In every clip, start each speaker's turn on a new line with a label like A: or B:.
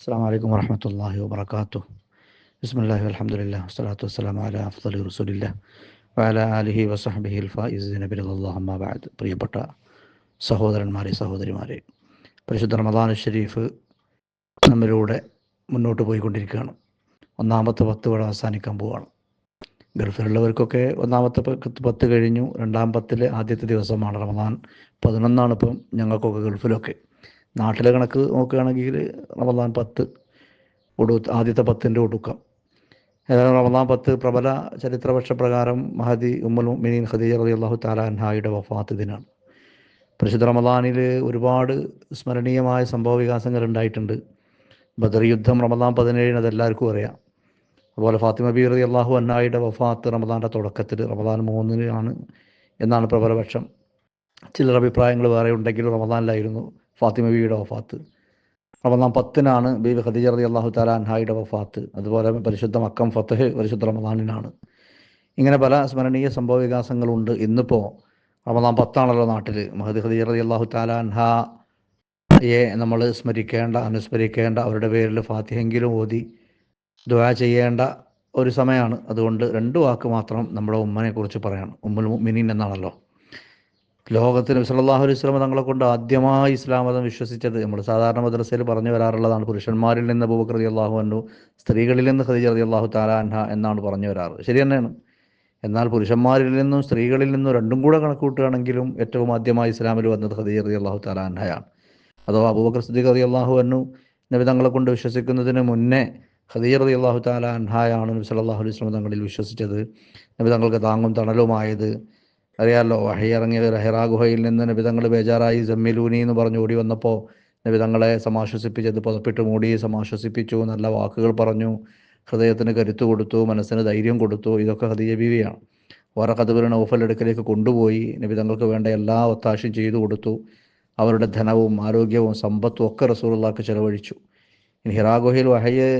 A: അസ്സാം വലൈക്കും വർഹമത്തല്ലാഹി വാബർക്കാത്തു ബിസ്മില്ലാഹി അലഹമുല്ല വസ്സലാത്തു വസ്സലാം അല അഫ്സലി റസൂലില്ല വല അലിഹി വസഹബിഹിൽ ഫായിസ്ബിഅള്ളാഹമ്മബാദ് പ്രിയപ്പെട്ട സഹോദരന്മാരെ സഹോദരിമാരെ പരിശുദ്ധ റമദാൻ ഷരീഫ് നമ്മിലൂടെ മുന്നോട്ട് പോയിക്കൊണ്ടിരിക്കുകയാണ്. ഒന്നാമത്തെ പത്ത് ഇവിടെ അവസാനിക്കാൻ പോവുകയാണ് ഗൾഫിലുള്ളവർക്കൊക്കെ ഒന്നാമത്തെ പത്ത് കഴിഞ്ഞു. രണ്ടാം പത്തിലെ ആദ്യത്തെ ദിവസമാണ് റമദാൻ. പതിനൊന്നാണ് ഇപ്പം ഞങ്ങൾക്കൊക്കെ ഗൾഫിലൊക്കെ. നാട്ടിലെ കണക്ക് നോക്കുകയാണെങ്കിൽ റമദാൻ പത്ത് ഒടു ആദ്യത്തെ പത്തിന്റെ ഒടുക്കം. ഏതായാലും റമദാൻ പത്ത് പ്രബല ചരിത്രപക്ഷ പ്രകാരം മഹദി ഉമ്മുൽ മിനീൻ ഖദീജ റലി അള്ളാഹു താലാൻഹായുടെ വഫാത്ത് ദിനാണ്. പരിശുദ്ധ റമദാനിൽ ഒരുപാട് സ്മരണീയമായ സംഭവ വികാസങ്ങൾ ഉണ്ടായിട്ടുണ്ട്. ബദർ യുദ്ധം റമദാൻ പതിനേഴിന് അതെല്ലാവർക്കും അറിയാം. അതുപോലെ ഫാത്തിമ ബി റതി അള്ളാഹു അന്നായുടെ വഫാത്ത് റമദാന്റെ തുടക്കത്തിൽ റമദാൻ മൂന്നിനാണ് എന്നാണ് പ്രബലപക്ഷം. ചിലർ അഭിപ്രായങ്ങൾ വേറെ ഉണ്ടെങ്കിലും റമദാനിലായിരുന്നു ഫാത്തിമ ബിയുടെ വഫാത്ത്. റമദാൻ പത്തിനാണ് ബീബി ഖദീജ റതി അള്ളാഹു താല വഫാത്ത്. അതുപോലെ പരിശുദ്ധ മക്കം ഫത്തഹ് പരിശുദ്ധ റമദാനിനാണ്. ഇങ്ങനെ പല സ്മരണീയ സംഭവ വികാസങ്ങളുണ്ട്. ഇന്നിപ്പോൾ റമദാൻ പത്താണല്ലോ നാട്ടിൽ മഹദി ഖദീജ റതി അള്ളാഹു താല നമ്മൾ സ്മരിക്കേണ്ട അനുസ്മരിക്കേണ്ട അവരുടെ പേരിൽ ഫാത്തിഹെങ്കിലും ഓതി ദുആ ചെയ്യേണ്ട ഒരു സമയമാണ് അതുകൊണ്ട് രണ്ട് വാക്ക് മാത്രം നമ്മുടെ ഉമ്മനെ കുറിച്ച് പറയണം. ഉമ്മുൽ മിനിൻ എന്നാണല്ലോ. ലോകത്തിന് സല്ലല്ലാഹു അലൈഹി വസല്ലം തങ്ങളെ കൊണ്ട് ആദ്യമായി ഇസ്ലാം മതം വിശ്വസിച്ചത്. നമ്മൾ സാധാരണ മദ്രസയിൽ പറഞ്ഞു വരാറുള്ളതാണ്. പുരുഷന്മാരിൽ നിന്ന് അബൂബക്കർ അള്ളാഹു അൻഹു സ്ത്രീകളിൽ നിന്ന് ഖദീജ റളിയല്ലാഹു തആല അൻഹ എന്നാണ് പറഞ്ഞു വരാറ്. ശരി തന്നെയാണ്. എന്നാൽ പുരുഷന്മാരിൽ നിന്നും സ്ത്രീകളിൽ നിന്നും രണ്ടും കൂടെ കണക്കൂട്ടുകയാണെങ്കിലും ഏറ്റവും ആദ്യമായി ഇസ്ലാമിൽ വന്നത് ഖദീജ റതി അള്ളാഹു താലാൻഹയാണ് അഥവാ അബൂബക്കർ സിദ്ദീഖ് അള്ളാഹു അൻഹു നബി തങ്ങളെ കൊണ്ട് വിശ്വസിക്കുന്നതിന് മുന്നേ ഖദീജ റളിയല്ലാഹു തആല അൻഹയാണ് നബി സല്ലല്ലാഹു അലൈഹി വസല്ലം തങ്ങളിൽ വിശ്വസിച്ചത്. നബി തങ്ങൾക്ക് താങ്ങും തണലുമായത് അറിയാമല്ലോ വഹി ഇറങ്ങിയ ഹെറാ ഗുഹയിൽ നിന്ന് നബിതങ്ങൾ ബേജാറായി ജമ്മിലൂനി എന്ന് പറഞ്ഞു ഓടി വന്നപ്പോൾ നബിതങ്ങളെ സമാശ്വസിപ്പിച്ചത് പുതപ്പിട്ട് മൂടി സമാശ്വസിപ്പിച്ചു നല്ല വാക്കുകൾ പറഞ്ഞു ഹൃദയത്തിന് കരുത്തു കൊടുത്തു മനസ്സിന് ധൈര്യം കൊടുത്തു ഇതൊക്കെ ഹദീജ ബീവിയാണ്. ഓരോ കഥകളിൽ നൗഫൽ എടുക്കലേക്ക് കൊണ്ടുപോയി നബിതങ്ങൾക്ക് വേണ്ട എല്ലാ ഒത്താശയും ചെയ്തു കൊടുത്തു അവരുടെ ധനവും ആരോഗ്യവും സമ്പത്തും ഒക്കെ റസൂലുള്ളാക്ക് ചെലവഴിച്ചു. ഇനി ഹിറാഗുഹയിൽ വഹയ്യ്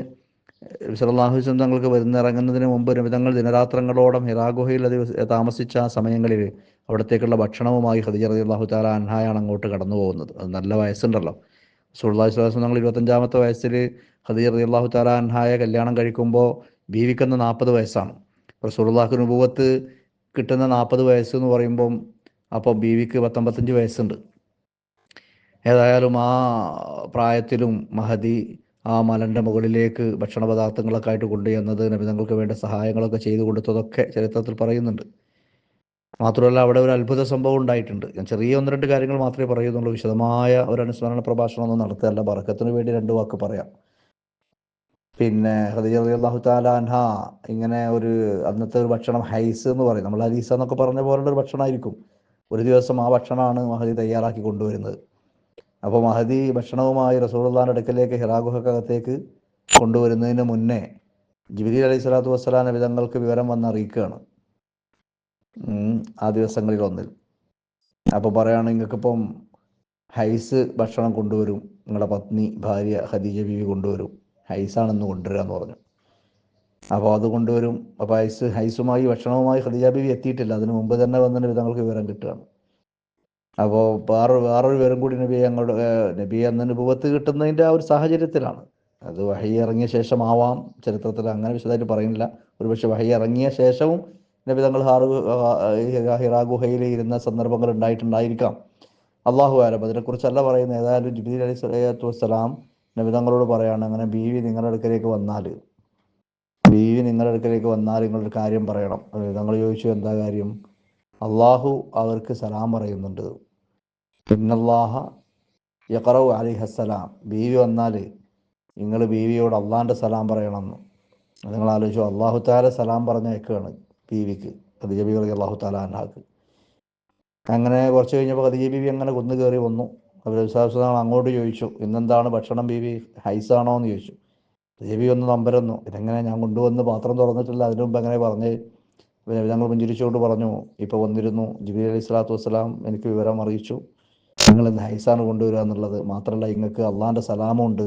A: സലാഹുസ്ലം തങ്ങൾക്ക് വരുന്നിറങ്ങുന്നതിന് മുമ്പ് നബിതങ്ങൾ ദിനരാത്രങ്ങളോടം ഹിറാഗുഹയിൽ താമസിച്ച സമയങ്ങളിൽ അവിടത്തേക്കുള്ള ഭക്ഷണവുമായി ഖദീജ റതി അള്ളാഹു താല അൻഹായാണ് അങ്ങോട്ട് കടന്നു പോകുന്നത്. അത് നല്ല വയസ്സുണ്ടല്ലോ. സുല്ലാഹി സ്വലാസ്ലം തങ്ങൾ ഇരുപത്തഞ്ചാമത്തെ വയസ്സിൽ ഖദീജ റതി അള്ളാഹു താല അൻഹായെ കല്യാണം കഴിക്കുമ്പോൾ ബീവിക്കുന്ന നാൽപ്പത് വയസ്സാണ്. റസൂർലാഹു നുപൂവത്ത് കിട്ടുന്ന നാൽപ്പത് വയസ്സ് എന്ന് പറയുമ്പം അപ്പോൾ ബീവിക്ക് പത്തൊമ്പത്തഞ്ച് വയസ്സുണ്ട്. ഏതായാലും ആ പ്രായത്തിലും മഹദി ആ മലന്റെ മുകളിലേക്ക് ഭക്ഷണ പദാർത്ഥങ്ങളൊക്കെ ആയിട്ട് കൊണ്ടുചെന്നത് നബിതങ്ങൾക്ക് വേണ്ട സഹായങ്ങളൊക്കെ ചെയ്തു കൊടുത്തതൊക്കെ ചരിത്രത്തിൽ പറയുന്നുണ്ട്. മാത്രമല്ല അവിടെ ഒരു അത്ഭുത സംഭവം ഉണ്ടായിട്ടുണ്ട്. ഞാൻ ചെറിയ ഒന്ന് രണ്ട് കാര്യങ്ങൾ മാത്രമേ പറയുന്നുള്ളൂ. വിശദമായ ഒരു അനുസ്മരണ പ്രഭാഷണം ഒന്നും നടത്തുകയല്ല. ബർക്കത്തിന് വേണ്ടി രണ്ട് വാക്ക് പറയാം. പിന്നെ ഹദീജ അള്ളാഹു ഇങ്ങനെ ഒരു അന്നത്തെ ഒരു ഭക്ഷണം ഹൈസ് എന്ന് പറയും. നമ്മൾ ഹരീസ എന്നൊക്കെ പറഞ്ഞ പോലുള്ള ഒരു ഭക്ഷണമായിരിക്കും. ഒരു ദിവസം ആ ഭക്ഷണമാണ് മഹദി തയ്യാറാക്കി കൊണ്ടുവരുന്നത്. അപ്പോൾ മഹദി ഭക്ഷണവുമായി റസൂറുല്ലാന്റെ അടുക്കലേക്ക് ഹിറാഗുഹക്കകത്തേക്ക് കൊണ്ടുവരുന്നതിന് മുന്നേ ജിബിലി അലൈഹി സ്വലാത്തു വസ്സലാം വിധങ്ങൾക്ക് വിവരം വന്ന് അറിയിക്കുകയാണ്. ആ ദിവസങ്ങളിൽ ഒന്നിൽ. അപ്പോൾ പറയുകയാണ് നിങ്ങൾക്കിപ്പം ഹൈസ് ഭക്ഷണം കൊണ്ടുവരും. നിങ്ങളുടെ പത്നി ഭാര്യ ഖദീജ ബീവി കൊണ്ടുവരും. ഹൈസാണെന്ന് കൊണ്ടുവരിക എന്ന് പറഞ്ഞു. അപ്പോൾ അത് കൊണ്ടുവരും. അപ്പോൾ ഹൈസ് ഹൈസുമായി ഭക്ഷണവുമായി ഖദീജ ബീവി എത്തിയിട്ടില്ല. അതിന് മുമ്പ് തന്നെ വന്നതിന് വിധങ്ങൾക്ക് വിവരം കിട്ടുകയാണ്. അപ്പോൾ വേറെ വേറൊരു പേരും കൂടി നബി ഞങ്ങളുടെ നബി എന്ന അനുഭവത്ത് കിട്ടുന്നതിന്റെ ആ ഒരു സാഹചര്യത്തിലാണ്. അത് വഹി ഇറങ്ങിയ ശേഷമാവാം ചരിത്രത്തിൽ അങ്ങനെ വിശദമായിട്ട് പറയുന്നില്ല. ഒരുപക്ഷെ വഹി ഇറങ്ങിയ ശേഷവും നബി തങ്ങൾ ഹാറു ഹിറാ ഗുഹയിൽ ഇരുന്ന സന്ദർഭങ്ങൾ ഉണ്ടായിട്ടുണ്ടായിരിക്കാം. അള്ളാഹു ആലം അതിനെക്കുറിച്ചല്ല പറയുന്നത്. ഏതായാലും ജിബിലി അലൈഹി സ്വലാത്തു വസ്സലാം നബി തങ്ങളോട് പറയാണ് അങ്ങനെ ബീവി നിങ്ങളുടെ അടുക്കലേക്ക് വന്നാൽ ബീവി നിങ്ങളുടെ അടുക്കലേക്ക് വന്നാൽ നിങ്ങളൊരു കാര്യം പറയണം. തങ്ങൾ ചോദിച്ചു എന്താ കാര്യം? അള്ളാഹു അവർക്ക് സലാം പറയുന്നുണ്ട്. പിന്നല്ലാഹ യക്കറവ് അലിഹസ്സലാം ബീവി വന്നാൽ നിങ്ങൾ ബീവിയോട് അള്ളാന്റെ സലാം പറയണമെന്ന് നിങ്ങൾ ആലോചിച്ചു അള്ളാഹു താല സലാം പറഞ്ഞേക്കാണ് ബീവിക്ക് ഖദീജ ബീവി അള്ളാഹു താല അൻഹാക്ക്. അങ്ങനെ കുറച്ച് കഴിഞ്ഞപ്പോൾ ഖദീജ ബീവി അങ്ങനെ കുന്നു കയറി വന്നു. അവർ വിശ്വാസം അങ്ങോട്ട് ചോദിച്ചു ഇന്നെന്താണ് ഭക്ഷണം ബീവി? ഹൈസാണോ എന്ന് ചോദിച്ചു. ഖദീജ ബീവി ഒന്ന് നമ്പരന്നു ഇതെങ്ങനെ ഞാൻ കൊണ്ടുവന്ന് പാത്രം തുറന്നിട്ടില്ല? അതിനു മുമ്പ് എങ്ങനെ പറഞ്ഞ് ഞങ്ങൾ പുഞ്ചിരിച്ചുകൊണ്ട് പറഞ്ഞു ഇപ്പോൾ വന്നിരുന്നു. ജിബി അലൈഹി സ്വലാത്തു വസ്സലാം എനിക്ക് വിവരം അറിയിച്ചു. നിങ്ങൾ ഇന്ന് ഹൈസാണ് കൊണ്ടുവരിക എന്നുള്ളത് മാത്രമല്ല ഇങ്ങക്ക് അള്ളാന്റെ സലാമുണ്ട്.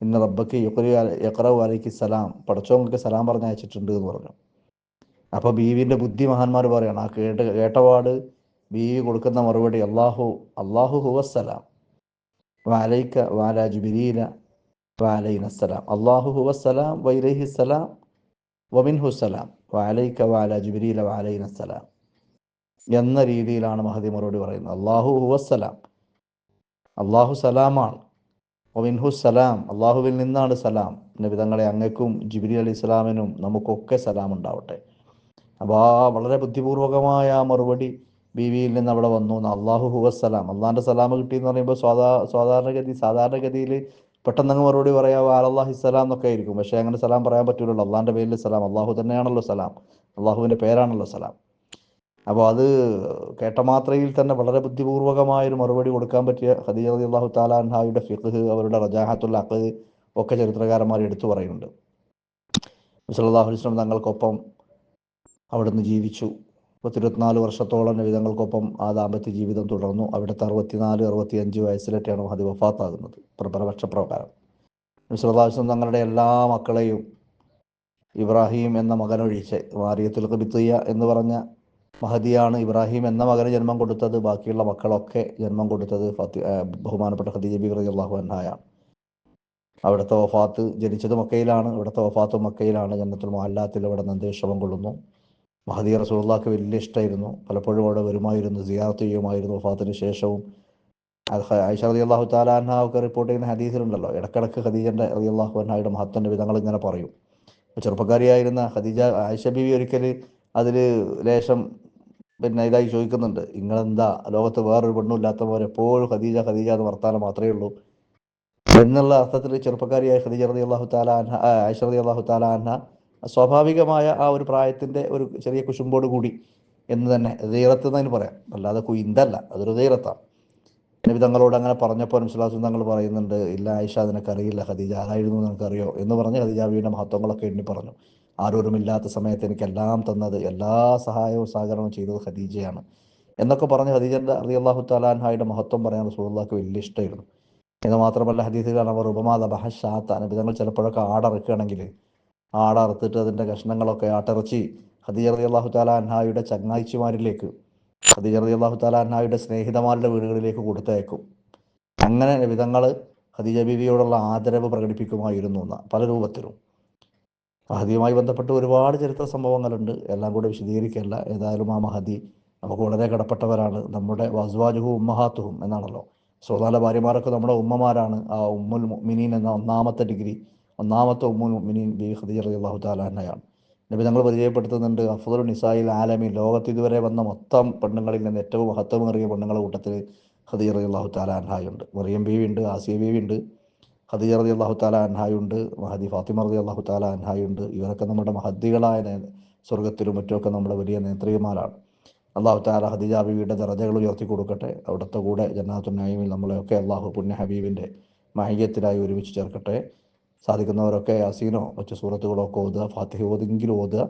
A: ഇന്ന് റബ്ബക്ക് യുക്കറി യക്റവ് അലൈക്ക് സലാം പടച്ചോങ്ങൾക്ക് സലാം പറഞ്ഞ് അയച്ചിട്ടുണ്ട് എന്ന് പറഞ്ഞു. അപ്പോൾ ബീവിന്റെ ബുദ്ധി മഹാന്മാർ പറയണം ആ കേട്ട കേട്ടപാട് ബീവി കൊടുക്കുന്ന മറുപടി അള്ളാഹു അള്ളാഹു ഹുവസ്സലാം വാലൈക്ക വാല ജുബിരീല വലൈനസ്സലാം അള്ളാഹു ഹുവസ്സലാം വൈലഹിസ്സലാം വമിൻഹുസലാം വലൈക്ക വാല ജിബിരില വലൈനസ്സലാം എന്ന രീതിയിലാണ് മഹദി മറുപടി പറയുന്നത്. അള്ളാഹു ഹുവസ്സലാം അള്ളാഹു സലാമാണ്. ഒമിൻഹു സലാം. അള്ളാഹുവിൽ നിന്നാണ് സലാം. നബിതങ്ങളെ അങ്ങക്കും ജിബിരി അലി ഇസ്ലാമിനും നമുക്കൊക്കെ സലാം ഉണ്ടാവട്ടെ. അപ്പോൾ ആ വളരെ ബുദ്ധിപൂർവകമായ ആ മറുപടി ബിവിയിൽ നിന്ന് അവിടെ വന്നു. അള്ളാഹു ഹുവസ്സലാം അള്ളാഹിന്റെ സലാം കിട്ടി എന്ന് പറയുമ്പോൾ സാധാ സാധാരണഗതി സാധാരണഗതിയിൽ പെട്ടെന്ന് മറുപടി പറയാം അലല്ലാഹി സലാം എന്നൊക്കെ ആയിരിക്കും. പക്ഷേ അങ്ങനെ സലാം പറയാൻ പറ്റൂലല്ലോ. അള്ളാഹിന്റെ പേരിൽ സലാം അള്ളാഹു തന്നെയാണല്ലോ സലാം. അള്ളാഹുവിന്റെ പേരാണല്ലോ സലാം. അപ്പോൾ അത് കേട്ട മാത്രയിൽ തന്നെ വളരെ ബുദ്ധിപൂർവകമായൊരു മറുപടി കൊടുക്കാൻ പറ്റിയ ഖദീജ അലി അള്ളാഹു താലാൻഹായുടെ ഫിഖ് അവരുടെ റജാഹത്തുൽ അഖ് ഒക്കെ ചരിത്രകാരന്മാർ എടുത്തു പറയുന്നുണ്ട്. അലൈഹി അലിസ്ലം തങ്ങൾക്കൊപ്പം അവിടുന്ന് ജീവിച്ചു. പത്തിരുപത്തിനാല് വർഷത്തോളം വിധങ്ങൾക്കൊപ്പം ആ ദാമ്പത്യ ജീവിതം തുടർന്നു. അവിടുത്തെ അറുപത്തിനാല് അറുപത്തി അഞ്ച് വയസ്സിലൊക്കെയാണ് മഹദി വഫാത്താകുന്നത്. പ്രപരപക്ഷ പ്രകാരം. നബിസ്വല്ലാസ്ലം തങ്ങളുടെ എല്ലാ മക്കളെയും ഇബ്രാഹിം എന്ന മകനൊഴിച്ച് മാറിയത്തിൽ ഖബിത്തിയ എന്ന് പറഞ്ഞ മഹദിയാണ് ഇബ്രാഹിം എന്ന മകന് ജന്മം കൊടുത്തത്. ബാക്കിയുള്ള മക്കളൊക്കെ ജന്മം കൊടുത്തത് ഫത്തി ബഹുമാനപ്പെട്ട ഖദീജ ബി റതി അള്ളാഹു അൻഹായാണ്. അവിടുത്തെ വഫാത്ത് ജനിച്ചത് മക്കയിലാണ്. ഇവിടുത്തെ വഫാത്ത് മക്കയിലാണ്. ജന്നത്തുൽ മഹല്ലാത്തിൽ അവിടെ നന്ദേഷവം കൊള്ളുന്നു. മഹദി റസൂള്ളാക്ക് വലിയ ഇഷ്ടമായിരുന്നു പലപ്പോഴും അവിടെ വരുമായിരുന്നു സിയാർത്ത് ചെയ്യുമായിരുന്നു വഫാത്തിന് ശേഷവും. ഐഷ റതി അള്ളാഹു താലാൻഹ ഒക്കെ റിപ്പോർട്ട് ചെയ്യുന്ന ഹദീസിലുണ്ടല്ലോ. ഇടക്കിടക്ക് ഖദീജന്റെ റതി അള്ളാഹു അൻഹായുടെ മഹത്വന്റെ വിധങ്ങൾ ഇങ്ങനെ പറയും. ചെറുപ്പക്കാരിയായിരുന്ന ഖദീജ ആയിഷ ബിബി ഒരിക്കൽ അതിൽ ലേശം പിന്നെ ഇതായി ചോദിക്കുന്നുണ്ട്. നിങ്ങളെന്താ? ലോകത്ത് വേറൊരു പെണ്ണുമില്ലാത്ത പോലെ എപ്പോഴും ഖദീജ ഖദീജ എന്ന് വർത്താനം മാത്രമേ ഉള്ളൂ. എന്നുള്ള അർത്ഥത്തിൽ ചെറുപ്പക്കാരിയായ ഖദീജ റതി അള്ളാഹു താലാഹ ഐഷ റതി അള്ളാഹു താലാൻഹ സ്വാഭാവികമായ ആ ഒരു പ്രായത്തിന്റെ ഒരു ചെറിയ കുശുമ്പോട് കൂടി എന്ന് തന്നെ ദീറത്ത് എന്നതിന് പറയാം. അല്ലാതെ കുയിന്തല്ല അതൊരു ദീറത്താണ് നബി തങ്ങളോട് അങ്ങനെ പറഞ്ഞപ്പോൾ നബ്സുല്ലാസും തങ്ങൾ പറയുന്നുണ്ട് ഇല്ല ആയിഷ നിനക്കറിയില്ല ഖദീജ ആരായിരുന്നു നിനക്കറിയോ? എന്ന് പറഞ്ഞ് ഖദീജാബിയുടെ മഹത്വങ്ങളൊക്കെ എണ്ണി പറഞ്ഞു. ആരോരുമില്ലാത്ത സമയത്ത് എനിക്കെല്ലാം തന്നത് എല്ലാ സഹായവും സഹകരണവും ചെയ്തത് ഖദീജയാണ്. എന്നൊക്കെ പറഞ്ഞ് ഖദീജന്റെ അലി അള്ളാഹു താലാൻഹായുടെ മഹത്വം പറയാൻ റസൂള്ളാക്ക് വലിയ ഇഷ്ടമായിരുന്നു. എന്ന് മാത്രമല്ല ഹദീസുകളാണ് അവർ ഉപമാത ബഹഷാത്ത നബിതങ്ങൾ ചിലപ്പോഴൊക്കെ ആടറക്കുകയാണെങ്കിൽ ആടറുത്തിട്ട് അതിന്റെ കഷ്ണങ്ങളൊക്കെ ആട്ടിറച്ചി ഖദീജ റതി അള്ളാഹു താലാൻഹായുടെ ചങ്ങാഴ്ചമാരിലേക്ക് ഖദീജ റതി അള്ളാഹു താലാൻഹായുടെ സ്നേഹിതമാരുടെ വീടുകളിലേക്ക് കൊടുത്തയക്കും. അങ്ങനെ വിധങ്ങൾ ഹദീജ ബീവിയോടുള്ള ആദരവ് പ്രകടിപ്പിക്കുമായിരുന്നു എന്ന പല രൂപത്തിലും. മഹദിയുമായി ബന്ധപ്പെട്ട് ഒരുപാട് ചരിത്ര സംഭവങ്ങളുണ്ട്. എല്ലാം കൂടെ വിശദീകരിക്കല്ല. ഏതായാലും ആ മഹദി നമുക്ക് വളരെ കടപ്പെട്ടവരാണ്. നമ്മുടെ വസ്വാജുഹു ഉമ്മഹാത്തുഹും എന്നാണല്ലോ. സ്വതാല ഭാര്യമാരൊക്കെ നമ്മുടെ ഉമ്മമാരാണ്. ആ ഉമ്മുൽ മിനീൻ എന്ന ഒന്നാമത്തെ ഡിഗ്രി ഒന്നാമത്തെ ഉമ്മുൽ മിനീൻ ബി ഖദീജ റളിയല്ലാഹു അള്ളാഹു താലാന്നയാണ് നബി ഞങ്ങൾ പരിചയപ്പെടുത്തുന്നുണ്ട് അഫ്ദുൽ നിസായിൽ ആലമി ലോകത്ത് ഇതുവരെ വന്ന മൊത്തം പെണ്ണുങ്ങളിൽ നിന്ന് ഏറ്റവും മഹത്വമേറിയ പെണ്ണുങ്ങളുടെ കൂട്ടത്തിൽ ഖദീജ അലി അള്ളാഹു താലാൻഹായുണ്ട് മറിയം ബീവി ഉണ്ട് ആസിയ ബീവി ഉണ്ട് ഖദീജ റളിയല്ലാഹു താല അൻഹായുണ്ട് മഹദി ഫാത്തിമ റളിയല്ലാഹു താല അൻഹായുണ്ട്. ഇവരൊക്കെ നമ്മുടെ മഹദികളായ സ്വർഗത്തിലും മറ്റുമൊക്കെ നമ്മുടെ വലിയ നേത്രികമാരാണ് അള്ളാഹു താല ഹദീജ ബീവിയുടെ ദറജകൾ ഉയർത്തി കൊടുക്കട്ടെ. അവിടുത്തെ കൂടെ ജന്നാത്തു നൈമിൽ നമ്മളെയൊക്കെ അള്ളാഹു പുണ്യ ഹബീബിന്റെ മഹയ്യത്തിലായി ഒരുമിച്ച് ചേർക്കട്ടെ. സാധിക്കുന്നവരൊക്കെ യാസീനോ മറ്റു സൂറത്തുകളോ ഒക്കെ ഓതുക ഫാത്തിഹ ഓതെങ്കിലും ഓതുക.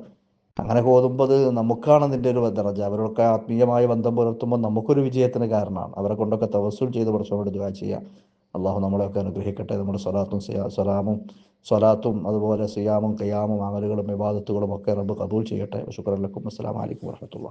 A: അങ്ങനെ ഓതുമ്പോൾ അത് നമുക്കാണ് അതിന്റെ ഒരു ദറജ അവരൊക്കെ ആത്മീയമായ ബന്ധം പുലർത്തുമ്പോൾ നമുക്കൊരു വിജയത്തിന് കാരണമാണ്. അവരെ കൊണ്ടൊക്കെ തവസ്സുൽ ചെയ്ത് പഠിച്ചവരോട് ദുആ ചെയ്യുക അള്ളാഹു നമ്മളെയൊക്കെ അനുഗ്രഹിക്കട്ടെ. നമ്മുടെ സ്വലാത്തും സ്വലാമും സ്വലാത്തും അതുപോലെ സിയാമും കയാമും അമലുകളും വിവാദത്തുകളും ഒക്കെ റബ്ബ് കബൂൽ ചെയ്യട്ടെ. ശുക്രലക്കും അസ്സലാമലൈക്കും വർഹമത്തുള്ള